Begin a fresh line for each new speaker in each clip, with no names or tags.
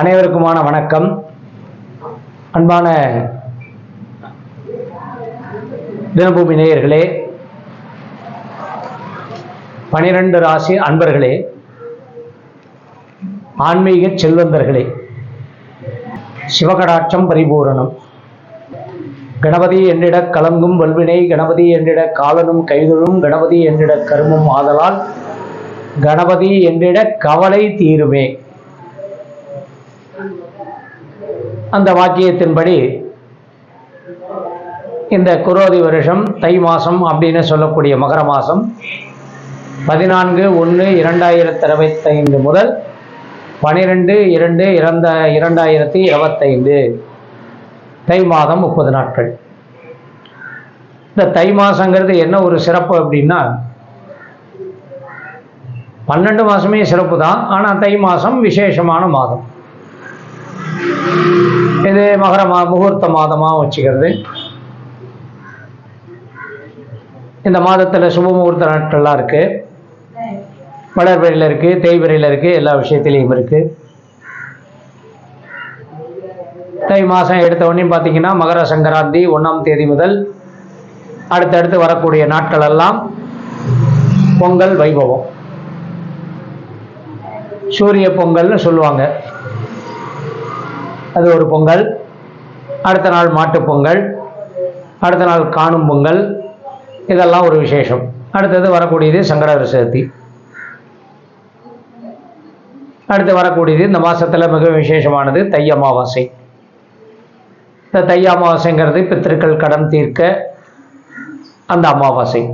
அனைவருக்குமான வணக்கம். அன்பான தினபூமி நேயர்களே பனிரெண்டு ராசி அன்பர்களே ஆன்மீக செல்வந்தர்களே சிவகடாட்சம் பரிபூரணம். கணபதி என்றிட கலங்கும் வல்வினை கணபதி என்றிட காலனும் கைதொழும் கணபதி என்றிட கருமும் ஆதலால் கணபதி என்றிட கவலை தீருமே. அந்த வாக்கியத்தின்படி இந்த குரோதி வருஷம் தை மாதம் அப்படின்னு சொல்லக்கூடிய மகர மாதம் பதினான்கு ஒன்று இரண்டாயிரத்தி இருபத்தைந்து முதல் பனிரெண்டு இரண்டு இறந்த இரண்டாயிரத்தி இருபத்தைந்து. தை மாதம் முப்பது நாட்கள். இந்த தை மாதங்கிறது என்ன ஒரு சிறப்பு அப்படின்னா பன்னெண்டு மாதமே சிறப்பு தான் ஆனால் தை மாதம் விசேஷமான மாதம். இது மகர மா முகூர்த்த மாதமாக வச்சுக்கிறது. இந்த மாதத்தில் சுப முகூர்த்த நாட்கள்லாம் இருக்குது வளர்பிறையில் இருக்குது தேய்பிறையில் இருக்குது எல்லா விஷயத்துலேயும் இருக்குது தை மாதம் எடுத்த உடனே பார்த்தீங்கன்னா மகர சங்கராந்தி ஒன்றாம் தேதி முதல் அடுத்தடுத்து வரக்கூடிய நாட்கள் எல்லாம் பொங்கல் வைபவம். சூரிய பொங்கல்னு சொல்லுவாங்க. அது ஒரு பொங்கல். அடுத்த நாள் மாட்டுப் பொங்கல். அடுத்த நாள் காணும் பொங்கல். இதெல்லாம் ஒரு விசேஷம். அடுத்தது வரக்கூடியது சங்கடகர சதுர்த்தி அடுத்து வரக்கூடியது இந்த மாதத்தில் மிக விசேஷமானது தை அமாவாசை. இந்த தை அமாவாசைங்கிறது பித்திருக்கள் கடன் தீர்க்க அந்த அமாவாசை.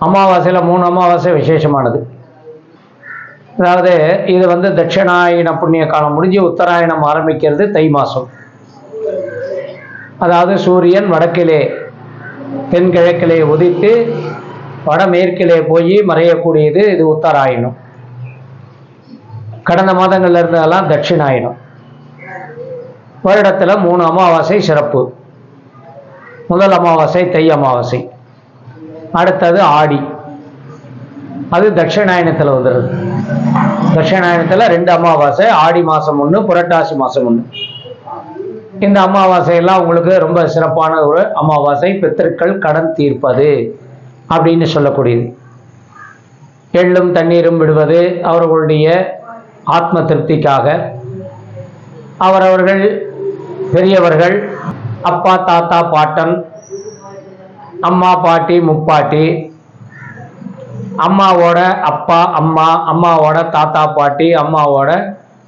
அமாவாசையில் மூணு அமாவாசை விசேஷமானது. அதாவது இது வந்து தட்சிணாயன புண்ணிய காலம் முடிஞ்சு உத்தராயணம் ஆரம்பிக்கிறது தை மாதம் அதாவது சூரியன் வடக்கிலே தென்கிழக்கிலே உதித்து வடமேற்கிலே போய் மறையக்கூடியது இது உத்தராயணம். கடந்த மாதங்கள்ல இருந்ததெல்லாம் தட்சிணாயனம் வருடத்தில் மூணு அமாவாசை சிறப்பு. முதல் அமாவாசை தை அமாவாசை. அடுத்தது ஆடி. அது தட்சிணாயனத்தில் வந்துடுது தட்சிணாயனத்தில் ரெண்டு அமாவாசை ஆடி மாதம் ஒன்று புரட்டாசி மாதம் ஒன்று இந்த அமாவாசையெல்லாம் உங்களுக்கு ரொம்ப சிறப்பான ஒரு அமாவாசை பித்திருக்கள் கடன் தீர்ப்பது அப்படின்னு சொல்லக்கூடியது. எள்ளும் தண்ணீரும் விடுவது அவர்களுடைய ஆத்ம திருப்திக்காக. அவரவர்கள் பெரியவர்கள் அப்பா தாத்தா பாட்டன் அம்மா பாட்டி முப்பாட்டி அம்மாவோட அப்பா அம்மா அம்மாவோட தாத்தா பாட்டி அம்மாவோட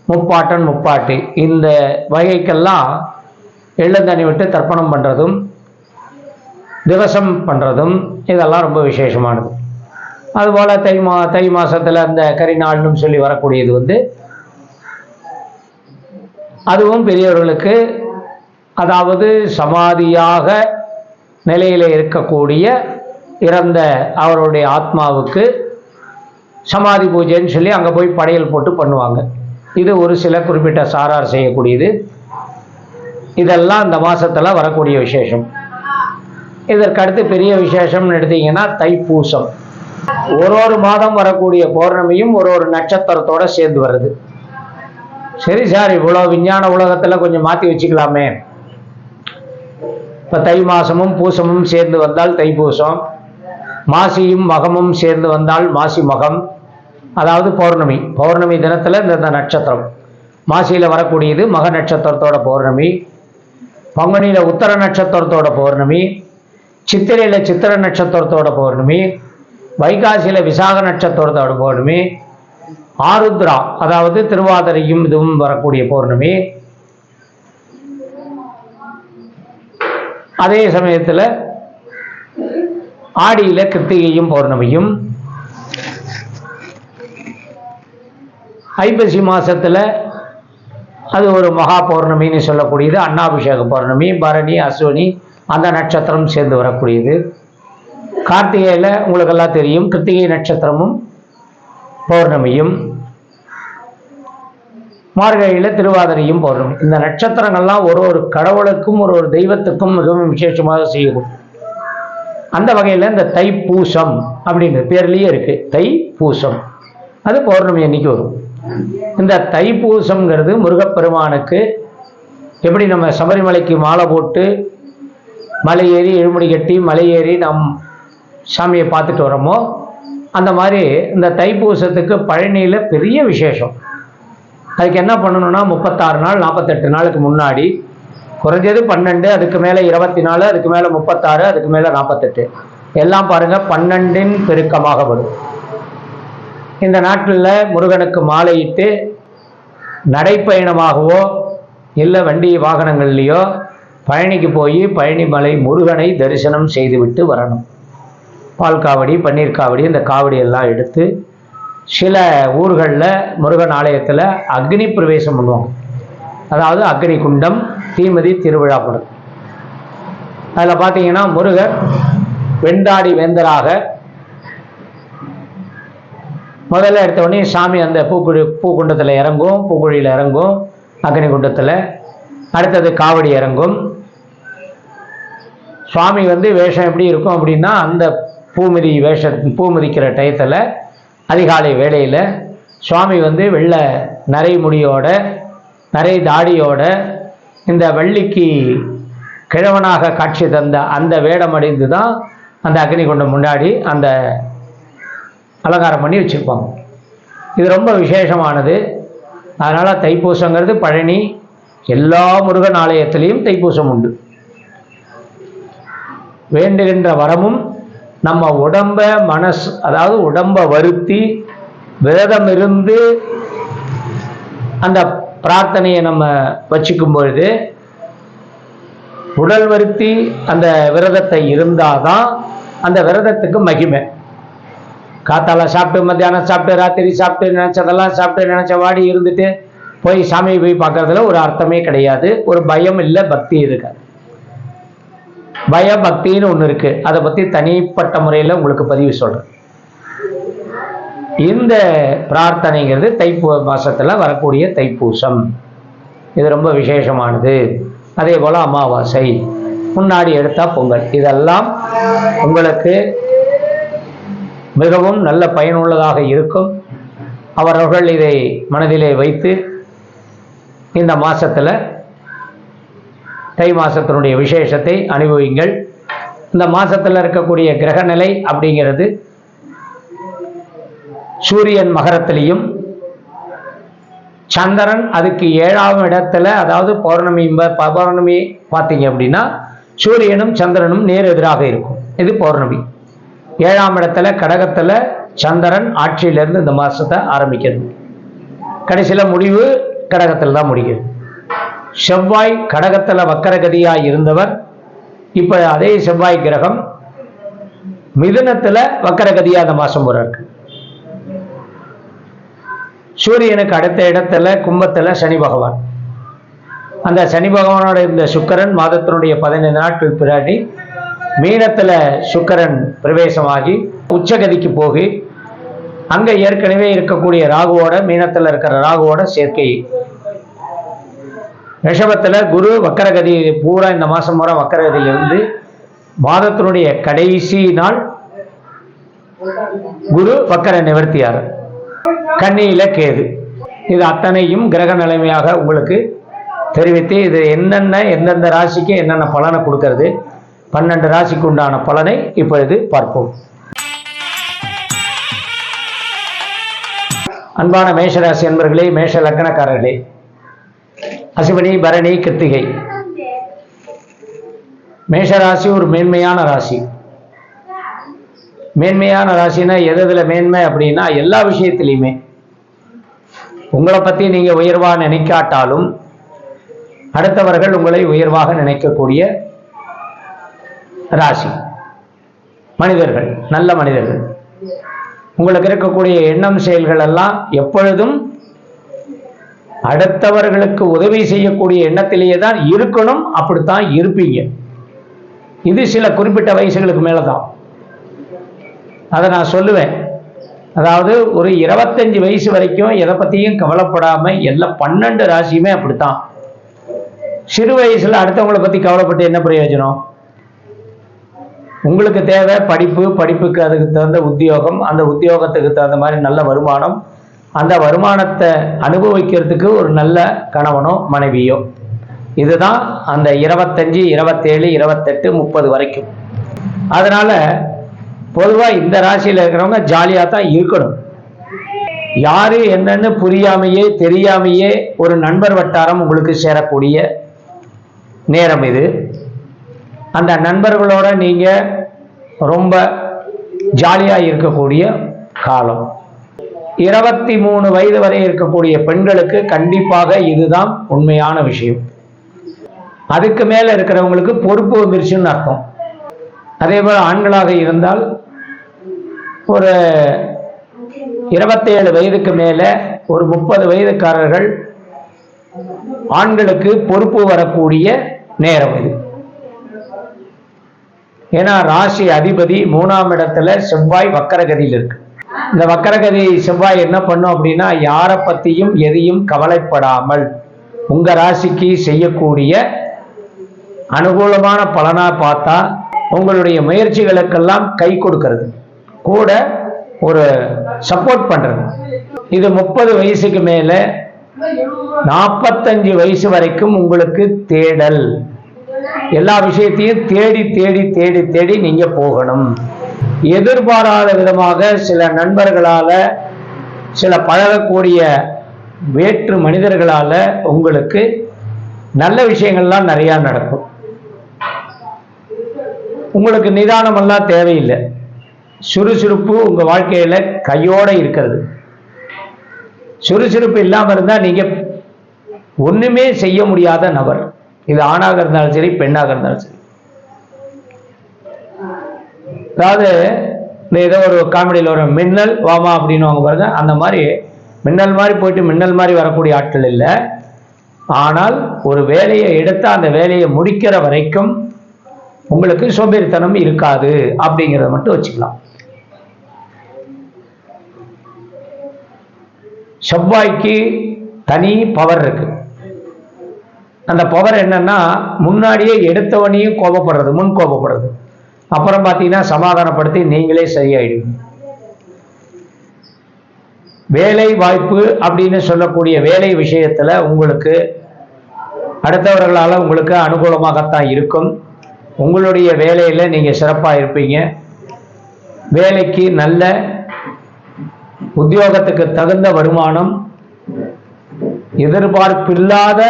முப்பாட்டன் முப்பாட்டி. இந்த வகைக்கெல்லாம் எள்ளந்தண்ணி விட்டு தர்ப்பணம் பண்ணுறதும் திவசம் பண்ணுறதும் இதெல்லாம் ரொம்ப விசேஷமானது. அதுபோல் தை மா தை மாதத்தில் அந்த கரிநாள்னு சொல்லி வரக்கூடியது வந்து அதுவும் பெரியவர்களுக்கு அதாவது சமாதியாக நிலையில் இருக்கக்கூடிய இறந்த அவருடைய ஆத்மாவுக்கு சமாதி பூஜைன்னு சொல்லி அங்கே போய் படையல் போட்டு பண்ணுவாங்க. இது ஒரு சில குறிப்பிட்ட சாரார் செய்யக்கூடியது. இதெல்லாம் இந்த மாதத்தில் வரக்கூடிய விசேஷம். இதற்கடுத்து பெரிய விசேஷம்னு எடுத்தீங்கன்னா தைப்பூசம். ஒரு ஒரு மாதம் வரக்கூடிய பௌர்ணமியும் ஒரு ஒரு நட்சத்திரத்தோட சேர்ந்து வருது. சரி சார் இவ்வளோ விஞ்ஞான உலகத்தில் கொஞ்சம் மாற்றி வச்சுக்கலாமே. இப்போ தை மாதமும் பூசமும் சேர்ந்து வந்தால் தைப்பூசம். மாசியும் மகமும் சேர்ந்து வந்தால் மாசி மகம் அதாவது பௌர்ணமி. பௌர்ணமி தினத்தில் இந்த இந்த நட்சத்திரம். மாசியில் வரக்கூடியது மக நட்சத்திரத்தோட பௌர்ணமி பங்குனியில் உத்தர நட்சத்திரத்தோட பௌர்ணமி சித்திரையில் சித்திர நட்சத்திரத்தோட பௌர்ணமி வைகாசியில் விசாக நட்சத்திரத்தோட பௌர்ணமி ஆருத்ரா அதாவது திருவாதிரையும் இதுவும் வரக்கூடிய பௌர்ணமி. அதே சமயத்தில் ஆடியில் கிருத்திகையும் பௌர்ணமியும். ஐப்பசி மாதத்தில் அது ஒரு மகா பௌர்ணமின்னு சொல்லக்கூடியது. அன்னாபிஷேக பௌர்ணமி பரணி அஸ்வினி அந்த நட்சத்திரம் சேர்ந்து வரக்கூடியது. கார்த்திகையில் உங்களுக்கெல்லாம் தெரியும் கிருத்திகை நட்சத்திரமும் பௌர்ணமியும். மார்கழியில் திருவாதிரையும் பௌர்ணமி. இந்த நட்சத்திரங்கள்லாம் ஒரு ஒரு கடவுளுக்கும் ஒரு ஒரு தெய்வத்துக்கும் மிகவும் விசேஷமாக செய்யும் அந்த வகையில் இந்த தைப்பூசம் அப்படின்னு பேர்லேயே இருக்கு. தை பூசம் அது பௌர்ணமி அன்னைக்கு வரும். இந்த தைப்பூசம்ங்கிறது முருகப்பெருமானுக்கு எப்படி நம்ம சபரிமலைக்கு மாலை போட்டு மலை ஏறி எழுமுடி கட்டி மலை ஏறி நம் சாமியை பார்த்துட்டு வரோமோ அந்த மாதிரி இந்த தைப்பூசத்துக்கு பழனியில் பெரிய விசேஷம். அதுக்கு என்ன பண்ணணும்னா முப்பத்தாறு நாள் நாற்பத்தெட்டு நாளுக்கு முன்னாடி குறைஞ்சது பன்னெண்டு அதுக்கு மேலே இருபத்தி நாலு அதுக்கு மேலே முப்பத்தாறு அதுக்கு மேலே நாற்பத்தெட்டு எல்லாம் பாருங்கள் பன்னெண்டின் பெருக்கமாக வரும். இந்த நாட்டில் முருகனுக்கு மாலையிட்டு நடைப்பயணமாகவோ இல்லை வண்டி வாகனங்கள்லேயோ பழனிக்கு போய் பழனிமலை முருகனை தரிசனம் செய்துவிட்டு வரணும். பால் காவடி பன்னீர் காவடி இந்த காவடி எல்லாம் எடுத்து சில ஊர்களில் முருகன் ஆலயத்தில் அக்னி பிரவேசம் பண்ணுவாங்க. அதாவது அக்னி குண்டம் தீமதி திருவிழா படம் அதில் பார்த்தீங்கன்னா முருகர் வெண்டாடி வேந்தராக முதல்ல எடுத்த உடனே சாமி அந்த பூக்குழி பூக்குண்டத்தில் இறங்கும் பூக்குழியில் இறங்கும் அக்னி குண்டத்தில். அடுத்தது காவடி இறங்கும். சுவாமி வந்து வேஷம் எப்படி இருக்கும் அப்படின்னா அந்த பூமிதி வேஷ பூ மிதிக்கிற டயத்தில் அதிகாலை வேளையில் சுவாமி வந்து வெள்ளை நரை முடியோட நரை தாடியோட இந்த வள்ளிக்கு கிழவனாக காட்சி தந்த அந்த வேடம் அடைந்து தான் அந்த அக்னி குண்டம் முன்னாடி அந்த அலங்காரம் பண்ணி வச்சுருப்பாங்க. இது ரொம்ப விசேஷமானது. அதனால் தைப்பூசங்கிறது பழனி எல்லா முருகன் ஆலயத்திலையும் தைப்பூசம் உண்டு. வேண்டுகின்ற வரமும் நம்ம உடம்ப மனசு அதாவது உடம்ப வருத்தி விரதம் இருந்து அந்த பிரார்த்தனையை நம்ம வச்சுக்கும் பொழுது உடல் வருத்தி அந்த விரதத்தை இருந்தாதான் அந்த விரதத்துக்கு மகிமை. காத்தால சாப்பிட்டு மத்தியானம் சாப்பிட்டு ராத்திரி சாப்பிட்டு நினச்சதெல்லாம் சாப்பிட்டு நினச்ச வாடி இருந்துட்டு போய் சாமியை போய் பார்க்கறதுல ஒரு அர்த்தமே கிடையாது. ஒரு பயம் இல்லை பக்தி இருக்காது பய பக்தின்னு ஒன்று இருக்கு. அதை பற்றி தனிப்பட்ட முறையில் உங்களுக்கு பதிவு சொல்கிறேன் இந்த பிரார்த்தனைங்கிறது தைப்பூ மாசத்தில் வரக்கூடிய தைப்பூசம். இது ரொம்ப விசேஷமானது. அதே போல் அமாவாசை. முன்னாடி எடுத்தால் பொங்கல். இதெல்லாம் உங்களுக்கு மிகவும் நல்ல பயனுள்ளதாக இருக்கும். அவரவர்கள் இதை மனதிலே வைத்து இந்த மாசத்துல தை மாசத்தினுடைய விசேஷத்தை அனுபவிங்கள். இந்த மாசத்துல இருக்கக்கூடிய கிரகநிலை அப்படிங்கிறது சூரியன் மகரத்திலையும் சந்திரன் அதுக்கு ஏழாம் இடத்துல அதாவது பௌர்ணமி ப- பௌர்ணமி பார்த்தீங்க அப்படின்னா சூரியனும் சந்திரனும் நேர் எதிராக இருக்கும். இது பௌர்ணமி. ஏழாம் இடத்துல கடகத்துல சந்திரன் ஆட்சியிலிருந்து இந்த மாசத்தை ஆரம்பிக்கிறது. கடைசியில முடிவு கடகத்தில் தான் முடிக்கிறது செவ்வாய் கடகத்துல வக்கரகதியாய் இருந்தவர் இப்ப அதே செவ்வாய் கிரகம் மிதுனத்துல வக்கரகதியா அந்த மாசம் வர்றாரு சூரியனுக்கு அடுத்த இடத்துல கும்பத்தில் சனி பகவான். அந்த சனி பகவானோட இந்த சுக்கரன் மாதத்தினுடைய பதினைந்து நாட்கள் பின்னாடி மீனத்தில் சுக்கரன் பிரவேசமாகி உச்சகதிக்கு போகி அங்கே ஏற்கனவே இருக்கக்கூடிய ராகுவோட மீனத்தில் இருக்கிற ராகுவோட சேர்க்கை. ரிஷபத்தில் குரு வக்கரகதி பூரா இந்த மாதம் பூரா வக்கரகதியிலிருந்து மாதத்தினுடைய கடைசி நாள் குரு வக்கர நிவர்த்தியார். கன்னியில கேது. இது அத்தனையும் கிரக நிலைமையாக உங்களுக்கு தெரிவித்து இது என்னென்ன எந்தெந்த ராசிக்கு என்னென்ன பலனை கொடுக்கறது பன்னெண்டு ராசிக்கு உண்டான பலனை இப்பொழுது பார்ப்போம். அன்பான மேஷராசி அன்பர்களே மேஷ லக்னக்காரர்களே அசிபனி பரணி கிருத்திகை. மேஷராசி ஒரு மேன்மையான ராசி. மேன்மையான ராசினா எது மேன்மை அப்படின்னா எல்லா விஷயத்திலையுமே. உங்களை பத்தி நீங்க உயர்வா நினைக்காட்டாலும் அடுத்தவர்கள் உங்களை உயர்வாக நினைக்கக்கூடிய ராசி. மனிதர்கள் நல்ல மனிதர்கள். உங்களுக்கு இருக்கக்கூடிய எண்ணம் செயல்கள் எல்லாம் எப்பொழுதும் அடுத்தவர்களுக்கு உதவி செய்யக்கூடிய எண்ணத்திலேயே தான் இருக்கணும் அப்படித்தான் இருப்பீங்க. இது சில குறிப்பிட்ட வயசுகளுக்கு மேலே தான் அதை நான் சொல்லுவேன். அதாவது ஒரு இருபத்தஞ்சு வயசு வரைக்கும் எதை பற்றியும் கவலைப்படாமல் எல்லா பன்னெண்டு ராசியுமே அப்படித்தான். சிறு வயசில் அடுத்தவங்களை பற்றி கவலைப்பட்டு என்ன பிரயோஜனம்? உங்களுக்கு தேவை படிப்பு படிப்புக்கு அதுக்கு தகுந்த உத்தியோகம் அந்த உத்தியோகத்துக்கு தகுந்த மாதிரி நல்ல வருமானம். அந்த வருமானத்தை அனுபவிக்கிறதுக்கு ஒரு நல்ல கணவனோ மனைவியோ. இதுதான் அந்த இருபத்தஞ்சு இருபத்தேழு இருபத்தெட்டு முப்பது வரைக்கும். அதனால பொதுவாக இந்த ராசியில் இருக்கிறவங்க ஜாலியாக தான் இருக்கணும். யாரு என்னன்னு புரியாமையே தெரியாமையே ஒரு நண்பர் வட்டாரம் உங்களுக்கு சேரக்கூடிய நேரம் இது. அந்த நண்பர்களோட நீங்க ரொம்ப ஜாலியாக இருக்கக்கூடிய காலம். இருபத்தி மூணு வயது வரை இருக்கக்கூடிய பெண்களுக்கு கண்டிப்பாக இதுதான் உண்மையான விஷயம். அதுக்கு மேலே இருக்கிறவங்களுக்கு பொறுப்பு வந்துருச்சுன்னு அர்த்தம். அதே போல் ஆண்களாக இருந்தால் ஒரு இருபத்தேழு வயதுக்கு மேலே ஒரு முப்பது வயதுக்காரர்கள் ஆண்களுக்கு பொறுப்பு வரக்கூடிய நேரம் இது. ஏன்னா ராசி அதிபதி மூணாம் இடத்துல செவ்வாய் வக்கரகதியில் இருக்கு. இந்த வக்கரகதி செவ்வாய் என்ன பண்ணும் அப்படின்னா யாரை பத்தியும் எதையும் கவலைப்படாமல் உங்க ராசிக்கு செய்யக்கூடிய அனுகூலமான பலனா பார்த்தா உங்களுடைய முயற்சிகளுக்கெல்லாம் கை கொடுக்கிறது. கூட ஒரு சப்போர்ட் பண்றது. இது முப்பது வயசுக்கு மேல நாற்பத்தஞ்சு வயசு வரைக்கும் உங்களுக்கு தேடல். எல்லா விஷயத்தையும் தேடி தேடி தேடி தேடி நீங்க போகணும். எதிர்பாராத விதமாக சில நண்பர்களால சில பழகக்கூடிய வேற்று மனிதர்களால உங்களுக்கு நல்ல விஷயங்கள்லாம் நிறையா நடக்கும். உங்களுக்கு நிதானமெல்லாம் தேவையில்லை. சுறுசுறுப்பு உங்கள் வாழ்க்கையில் கையோட இருக்கிறது. சுறுசுறுப்பு இல்லாமல் இருந்தால் நீங்கள் ஒன்றுமே செய்ய முடியாத நபர். இது ஆணாக இருந்தாலும் சரி பெண்ணாக இருந்தாலும் சரி. அதாவது இந்த ஏதோ ஒரு காமெடியில் ஒரு மின்னல் வாமா அப்படின்னு வாங்க பாருங்க. அந்த மாதிரி மின்னல் மாதிரி போயிட்டு மின்னல் மாதிரி வரக்கூடிய ஆட்கள் இல்லை. ஆனால் ஒரு வேலையை எடுத்து அந்த வேலையை முடிக்கிற வரைக்கும் உங்களுக்கு சோம்பேறித்தனம் இருக்காது அப்படிங்கிறத மட்டும் வச்சுக்கலாம். செவ்வாய்க்கு தனி பவர் இருக்கு. அந்த பவர் என்னன்னா முன்னாடியே எடுத்தவனையும் கோபப்படுறது முன் கோபப்படுறது. அப்புறம் பார்த்தீங்கன்னா சமாதானப்படுத்தி நீங்களே சரியாயிடுவீங்க. வேலை வாய்ப்பு அப்படின்னு சொல்லக்கூடிய வேலை விஷயத்துல உங்களுக்கு அடுத்தவர்களால் உங்களுக்கு அனுகூலமாகத்தான் இருக்கும். உங்களுடைய வேலையில் நீங்கள் சிறப்பாக இருப்பீங்க. வேலைக்கு நல்ல உத்தியோகத்துக்கு தகுந்த வருமானம் எதிர்பார்ப்பில்லாத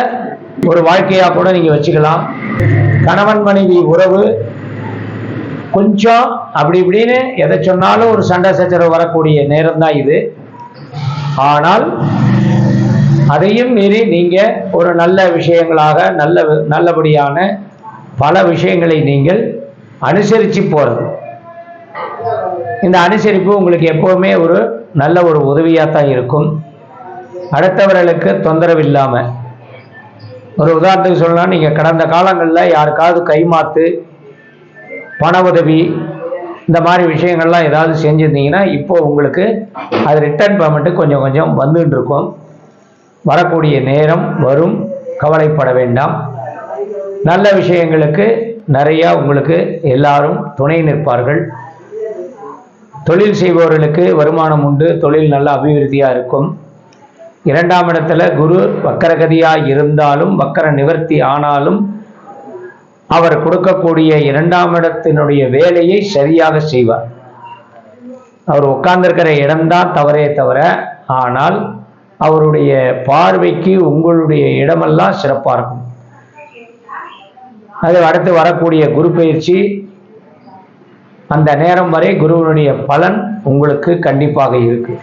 ஒரு வாழ்க்கையா கூட நீங்க வச்சுக்கலாம். கணவன் மனைவி உறவு கொஞ்சம் அப்படி இப்படின்னு எதை சொன்னாலும் ஒரு சண்டை சச்சரவு வரக்கூடிய நேரம் தான் இது. ஆனால் அதையும் மீறி நீங்க ஒரு நல்ல விஷயங்களாக நல்ல நல்லபடியான பல விஷயங்களை நீங்கள் அனுசரித்து போகிறது இந்த அனுசரிப்பு உங்களுக்கு எப்போவுமே ஒரு நல்ல ஒரு உதவியாக தான் இருக்கும். அடுத்தவர்களுக்கு தொந்தரவு இல்லாமல் ஒரு உதாரணத்துக்கு சொல்லலாம் நீங்கள் கடந்த காலங்களில் யாருக்காவது கைமாத்து பண உதவி இந்த மாதிரி விஷயங்கள்லாம் ஏதாவது செஞ்சுருந்தீங்கன்னா இப்போ உங்களுக்கு அது ரிட்டர்ன் பேமெண்ட்டு கொஞ்சம் கொஞ்சம் வந்துட்டு இருக்கும் வரக்கூடிய நேரம் வரும். கவலைப்பட வேண்டாம். நல்ல விஷயங்களுக்கு நிறையா உங்களுக்கு எல்லாரும் துணை நிற்பார்கள். தொழில் செய்பவர்களுக்கு வருமானம் உண்டு. தொழில் நல்ல அபிவிருத்தியாக இருக்கும். இரண்டாம் இடத்துல குரு வக்கரகதியாக இருந்தாலும் வக்கர நிவர்த்தி ஆனாலும் அவர் கொடுக்கக்கூடிய இரண்டாம் இடத்தினுடைய வேலையை சரியாக செய்வார். அவர் உட்கார்ந்திருக்கிற இடம்தான் தவறே தவிர ஆனால் அவருடைய பார்வைக்கு உங்களுடைய இடமெல்லாம் சிறப்பாக இருக்கும். அது அடுத்து வரக்கூடிய குரு பயிற்சி அந்த நேரம் வரை குருவனுடைய பலன் உங்களுக்கு கண்டிப்பாக இருக்கு.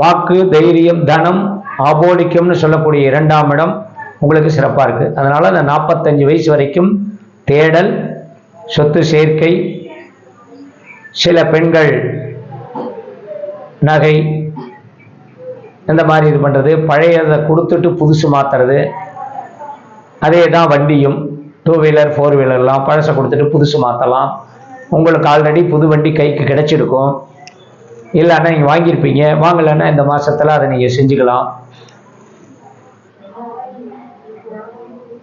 வாக்கு தைரியம் தனம் ஆபோடிக்கம்னு சொல்லக்கூடிய இரண்டாம் இடம் உங்களுக்கு சிறப்பாக இருக்கு. அதனால அந்த நாற்பத்தஞ்சு வயசு வரைக்கும் தேடல் சொத்து சேர்க்கை சில பெண்கள் நகை இந்த மாதிரி இது பண்ணுறது பழையதை கொடுத்துட்டு புதுசு மாற்றுறது அதே தான் வண்டியும். டூ வீலர் ஃபோர் வீலர்லாம் பழசை கொடுத்துட்டு புதுசு மாற்றலாம் உங்களுக்கு ஆல்ரெடி புது வண்டி கைக்கு கிடச்சிருக்கும். இல்லைன்னா நீங்கள் வாங்கியிருப்பீங்க. வாங்கலைன்னா இந்த மாதத்தில் அதை நீங்கள் செஞ்சுக்கலாம்.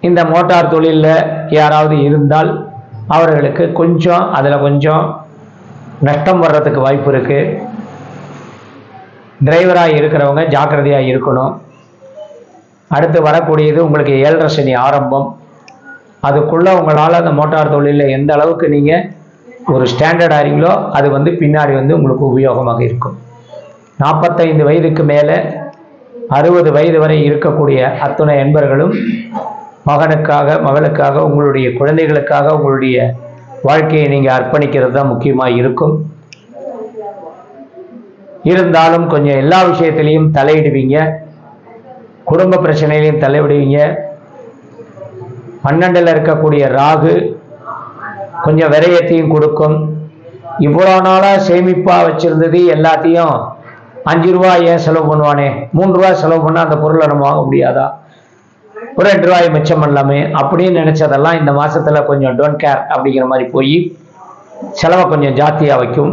இந்த மோட்டார் தொழிலில் யாராவது இருந்தால் அவர்களுக்கு கொஞ்சம் அதில் கொஞ்சம் நஷ்டம் வர்றதுக்கு வாய்ப்பு இருக்குது டிரைவராக இருக்கிறவங்க ஜாக்கிரதையாக இருக்கணும். அடுத்து வரக்கூடியது உங்களுக்கு ஏழரை சனி ஆரம்பம். அதுக்குள்ளே உங்களால் அந்த மோட்டார் தொழிலில் எந்த அளவுக்கு நீங்கள் ஒரு ஸ்டாண்டர்ட் ஆறீங்களோ அது வந்து பின்னாடி வந்து உங்களுக்கு உபயோகமாக இருக்கும். நாற்பத்தைந்து வயதுக்கு மேலே அறுபது வயது வரை இருக்கக்கூடிய அத்துணை என்பர்களும் மகனுக்காக மகளுக்காக உங்களுடைய குழந்தைகளுக்காக உங்களுடைய வாழ்க்கையை நீங்கள் அர்ப்பணிக்கிறது தான் முக்கியமாக இருக்கும். இருந்தாலும் கொஞ்சம் எல்லா விஷயத்திலையும் தலையிடுவீங்க. குடும்ப பிரச்சனையிலையும் தலையிடுவீங்க. பன்னெண்டில் இருக்கக்கூடிய ராகு கொஞ்சம் விரயத்தையும் கொடுக்கும். இவ்வளோ நாளாக சேமிப்பாக வச்சுருந்தது எல்லாத்தையும் அஞ்சு ரூபா ஏன் செலவு பண்ணுவானே? மூணு ரூபா செலவு பண்ணால் அந்த பொருளை நம்ம வாங்க முடியாதா? ஒரு ரெண்டு ரூபாய் மிச்சம் பண்ணலாமே அப்படின்னு நினச்சதெல்லாம் இந்த மாதத்தில் கொஞ்சம் டோன்ட் கேர் அப்படிங்கிற மாதிரி போய் செலவை கொஞ்சம் ஜாஸ்தியாக வைக்கும்.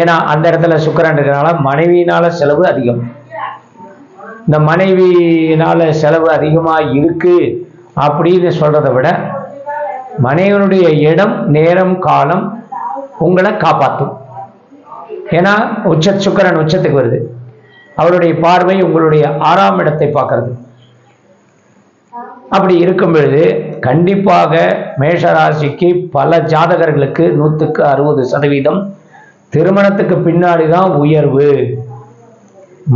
ஏன்னா அந்த இடத்துல சுக்கரன் இருக்கிறனால மனைவியினால செலவு அதிகம். இந்த மனைவியினால செலவு அதிகமாக இருக்குது அப்படின்னு சொல்றதை விட மனைவனுடைய இடம் நேரம் காலம் உங்களை காப்பாற்றும் ஏன்னா உச்ச சுக்கரன் உச்சத்துக்கு வருது. அவருடைய பார்வை உங்களுடைய ஆறாம் இடத்தை பார்க்கறது. அப்படி இருக்கும் பொழுது கண்டிப்பாக மேஷராசிக்கு பல ஜாதகர்களுக்கு நூற்றுக்கு அறுபது சதவீதம் திருமணத்துக்கு பின்னாடி தான் உயர்வு.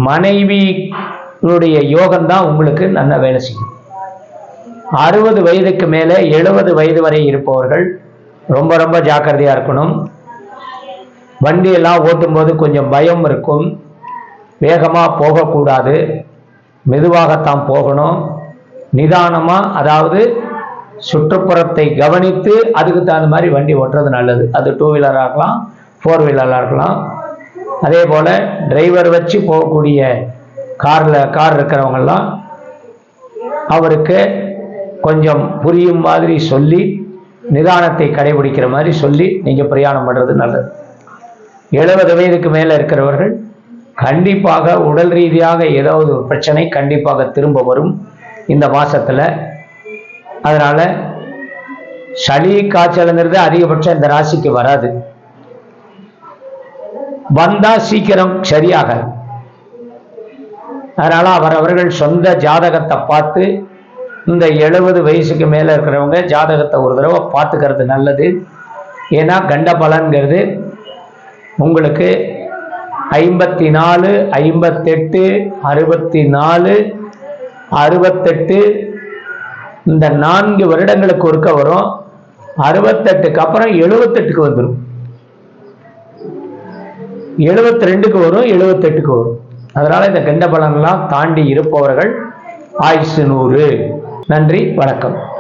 மனைவியினுடைய யோகம் தான் உங்களுக்கு நல்ல வேலை செய்யும். அறுபது வயதுக்கு மேலே எழுபது வயது வரை இருப்பவர்கள் ரொம்ப ரொம்ப ஜாக்கிரதையாக இருக்கணும். வண்டியெல்லாம் ஓட்டும்போது கொஞ்சம் பயம் இருக்கும். வேகமாக போகக்கூடாது. மெதுவாகத்தான் போகணும். நிதானமாக அதாவது சுற்றுப்புறத்தை கவனித்து அதுக்கு தகுந்த மாதிரி வண்டி ஓட்டுறது நல்லது. அது டூ வீலராக இருக்கலாம் ஃபோர் வீலராக இருக்கலாம். அதே போல் டிரைவர் வச்சு போகக்கூடிய காரில் கார் இருக்கிறவங்கெல்லாம் அவருக்கு கொஞ்சம் புரியும் மாதிரி சொல்லி நிதானத்தை கடைபிடிக்கிற மாதிரி சொல்லி நீங்கள் பிரயாணம் பண்ணுறது நல்லது. எழுபது வயதுக்கு மேலே இருக்கிறவர்கள் கண்டிப்பாக உடல் ரீதியாக ஏதாவது ஒரு பிரச்சனை கண்டிப்பாக திரும்ப வரும் இந்த மாதத்தில் அதனால் சளி காய்ச்சலுங்கிறது அதிகபட்சம் இந்த ராசிக்கு வராது. வந்தால் சீக்கிரம் சரியாக அதனால் அவரவர்கள் சொந்த ஜாதகத்தை பார்த்து இந்த எழுபது வயசுக்கு மேலே இருக்கிறவங்க ஜாதகத்தை ஒரு தடவை பார்த்துக்கிறது நல்லது. ஏன்னா கண்ட பலன்கிறது உங்களுக்கு ஐம்பத்தி நாலு ஐம்பத்தெட்டு அறுபத்தி நாலு அறுபத்தெட்டு இந்த நான்கு வருடங்களுக்கு ஒருக்க வரும். அறுபத்தெட்டுக்கு அப்புறம் எழுபத்தெட்டுக்கு வந்துடும் எழுபத்தி ரெண்டுக்கு வரும் எழுபத்தெட்டுக்கு வரும். அதனால இந்த கண்ட பலன்லாம் தாண்டி இருப்பவர்கள் ஆயுசு நூறு. நன்றி வணக்கம்.